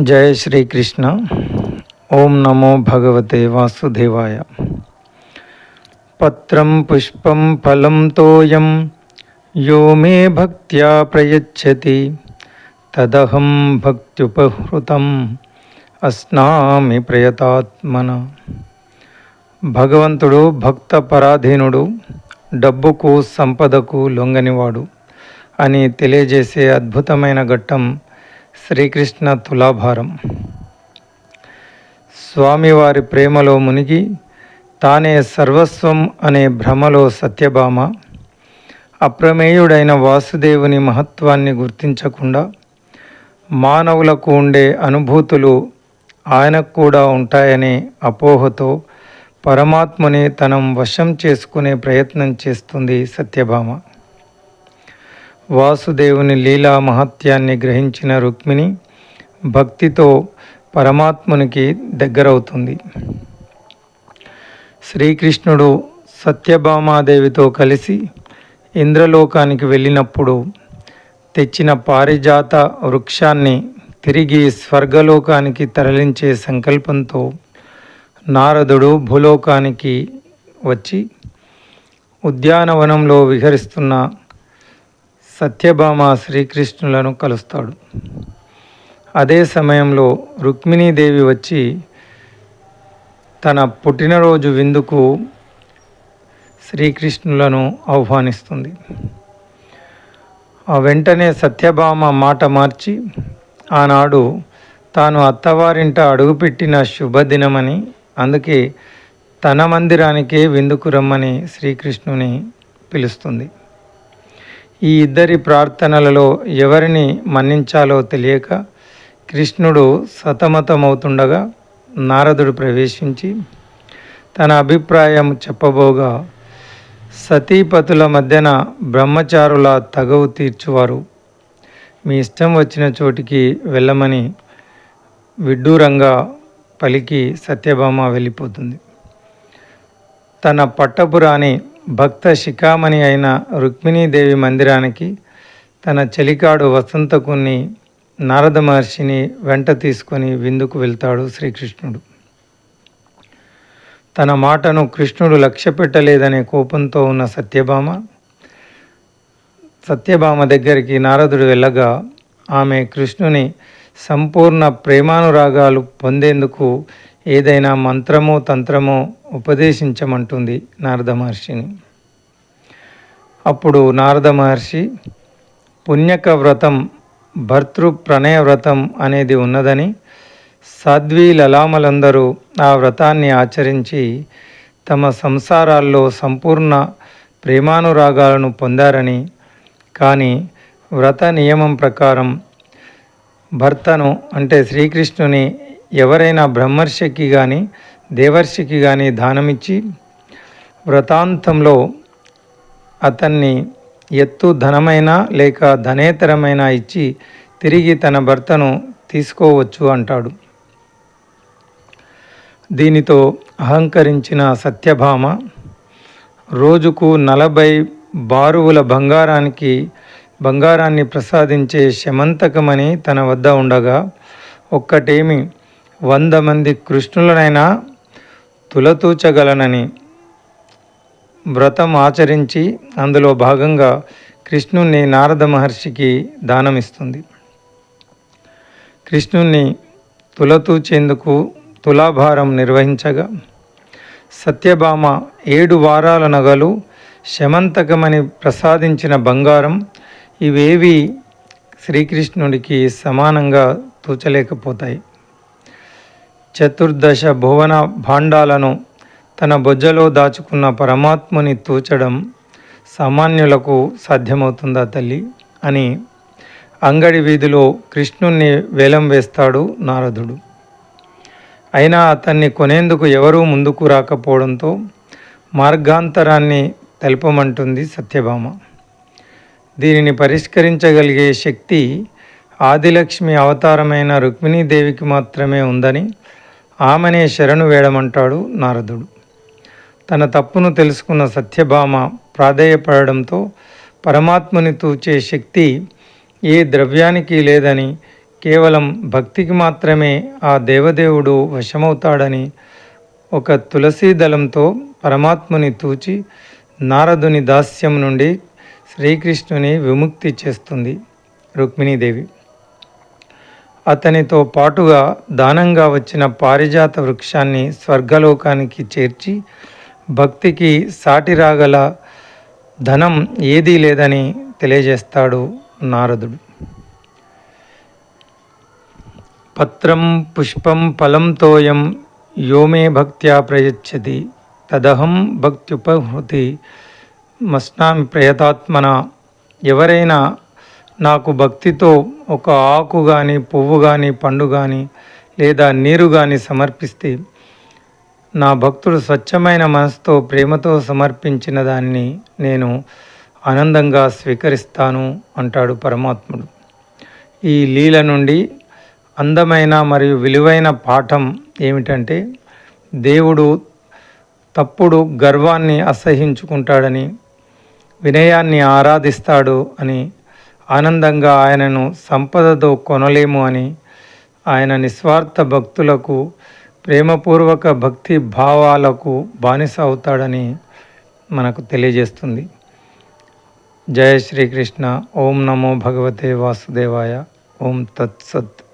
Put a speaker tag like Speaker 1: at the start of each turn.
Speaker 1: జయ శ్రీకృష్ణ. ఓం నమో భగవతే వాసుదేవాయ. పత్రం పుష్పం ఫలం తోయం యో మే భక్త్యా ప్రయచ్చతి. తదహం భక్త్యుపహృతం అస్నామి ప్రయతాత్మన. భగవంతుడు భక్త పరాధీనుడు డబ్బుకు సంపదకు లొంగనివాడు అని తెలియజేసే అద్భుతమైన ఘట్టం శ్రీకృష్ణ తులాభారం. స్వామివారి ప్రేమలో మునిగి తానే సర్వస్వం అనే భ్రమలో సత్యభామ అప్రమేయుడైన వాసుదేవుని మహత్వాన్ని గుర్తించకుండా మానవులకు ఉండే అనుభూతులు ఆయనకు కూడా ఉంటాయనే అపోహతో పరమాత్మని తనం వశం చేసుకునే ప్రయత్నం చేస్తుంది సత్యభామ. వాసుదేవుని లీలా మహత్యాన్ని గ్రహించిన రుక్మిణి భక్తితో పరమాత్మునికి దగ్గరవుతుంది. శ్రీకృష్ణుడు సత్యభామాదేవితో కలిసి ఇంద్రలోకానికి వెళ్ళినప్పుడు తెచ్చిన పారిజాత వృక్షాన్ని తిరిగి స్వర్గలోకానికి తరలించే సంకల్పంతో నారదుడు భూలోకానికి వచ్చి ఉద్యానవనంలో విహరిస్తున్న సత్యభామ శ్రీకృష్ణులను కలుస్తాడు. అదే సమయంలో రుక్మిణీదేవి వచ్చి తన పుట్టినరోజు విందుకు శ్రీకృష్ణులను ఆహ్వానిస్తుంది. ఆ వెంటనే సత్యభామ మాట మార్చి ఆనాడు తాను అత్తవారింట అడుగుపెట్టిన శుభదినమని అందుకే తన మందిరానికే విందుకు రమ్మని శ్రీకృష్ణుని పిలుస్తుంది. ఈ ఇద్దరి ప్రార్థనలలో ఎవరిని మన్నించాలో తెలియక కృష్ణుడు సతమతమవుతుండగా నారదుడు ప్రవేశించి తన అభిప్రాయం చెప్పబోగా సతీపతుల మధ్యన బ్రహ్మచారుల తగవు తీర్చువారు. మీ ఇష్టం వచ్చిన చోటికి వెళ్ళమని విడ్డూరంగా పలికి సత్యభామ వెళ్ళిపోతుంది. తన పట్టపురాని భక్త శిఖామణి అయిన రుక్మిణీదేవి మందిరానికి తన చెలికాడు వసంతకుని నారద మహర్షిని వెంట తీసుకొని విందుకు వెళ్తాడు శ్రీకృష్ణుడు. తన మాటను కృష్ణుడు లక్ష్య పెట్టలేదనే కోపంతో ఉన్న సత్యభామ సత్యభామ దగ్గరికి నారదుడు వెళ్ళగా ఆమె కృష్ణుని సంపూర్ణ ప్రేమానురాగాలు పొందేందుకు ఏదైనా మంత్రమో తంత్రమో ఉపదేశించమంటుంది నారద మహర్షిని. అప్పుడు నారద మహర్షి పుణ్యక వ్రతం భర్తృ ప్రణయ వ్రతం అనేది ఉన్నదని సాధ్వీ లలామలందరూ ఆ వ్రతాన్ని ఆచరించి తమ సంసారాల్లో సంపూర్ణ ప్రేమానురాగాలను పొందారని కానీ వ్రత నియమం ప్రకారం భర్తను అంటే శ్రీకృష్ణుని ఎవరైనా బ్రహ్మర్షికి కానీ దేవర్షికి కానీ దానమిచ్చి వ్రతాంతంలో అతన్ని ఎత్తు ధనమైన లేక ధనేతరమైన ఇచ్చి తిరిగి తన భర్తను తీసుకోవచ్చు అంటాడు. దీనితో అహంకరించిన సత్యభామ రోజుకు నలభై బారువుల బంగారానికి బంగారాన్ని ప్రసాదించే శమంతకమని తన వద్ద ఉండగా ఒక్కటేమి వంద మంది కృష్ణులనైనా తులతూచగలనని వ్రతం ఆచరించి అందులో భాగంగా కృష్ణుణ్ణి నారద మహర్షికి దానమిస్తుంది. కృష్ణుణ్ణి తులతూచేందుకు తులాభారం నిర్వహించగా సత్యభామ ఏడు వారాల నగలు శమంతకమని ప్రసాదించిన బంగారం ఇవేవి శ్రీకృష్ణుడికి సమానంగా తూచలేకపోతాయి. చతుర్దశ భువన భాండాలను తన బొజ్జలో దాచుకున్న పరమాత్మని తూచడం సామాన్యులకు సాధ్యమవుతుందా తల్లి? అని అంగడి వీధిలో కృష్ణుణ్ణి వేలం వేస్తాడు నారదుడు. అయినా అతన్ని కొనేందుకు ఎవరూ ముందుకు రాకపోవడంతో మార్గాంతరాన్ని తెలపమంటుంది సత్యభామ. దీనిని పరిష్కరించగలిగే శక్తి ఆదిలక్ష్మి అవతారమైన రుక్మిణీదేవికి మాత్రమే ఉందని ఆమెనే శరణు వేడమంటాడు నారదుడు. తన తప్పును తెలుసుకున్న సత్యభామ ప్రాధేయపడడంతో పరమాత్మని తూచే శక్తి ఏ ద్రవ్యానికి లేదని కేవలం భక్తికి మాత్రమే ఆ దేవదేవుడు వశమవుతాడని ఒక తులసీ దళంతో పరమాత్ముని తూచి నారదుని దాస్యం నుండి శ్రీకృష్ణుని విముక్తి చేస్తుంది రుక్మిణీదేవి. అతనితో పాటుగా దానంగా వచ్చిన పారిజాత వృక్షాన్ని స్వర్గలోకానికి చేర్చి భక్తికి సాటిరాగల ధనం ఏదీ లేదని తెలియజేస్తాడు నారదుడు. పత్రం పుష్పం ఫలంతోయం యోమే భక్త్యా ప్రయచ్చతి తదహం భక్త్యుపహృతి మస్నామి ప్రయతాత్మన ఎవరైనా నాకు భక్తితో ఒక ఆకు కానీ పువ్వు కానీ పండు కానీ లేదా నీరు కానీ సమర్పిస్తే నా భక్తుడు స్వచ్ఛమైన మనసుతో ప్రేమతో సమర్పించిన దాన్ని నేను ఆనందంగా స్వీకరిస్తాను అంటాడు పరమాత్ముడు. ఈ లీల నుండి అందమైన మరియు విలువైన పాఠం ఏమిటంటే దేవుడు తప్పుడు గర్వాన్ని అసహించుకుంటాడని వినయాన్ని ఆరాధిస్తాడు అని ఆనందంగా ఆయనను సంపదతో కొనలేము అని ఆయన నిస్వార్థ భక్తులకు ప్రేమపూర్వక భక్తి భావాలకు బానిస అవుతాడని మనకు తెలియజేస్తుంది. జయ శ్రీకృష్ణ. ఓం నమో భగవతే వాసుదేవాయ. ఓం తత్సత్.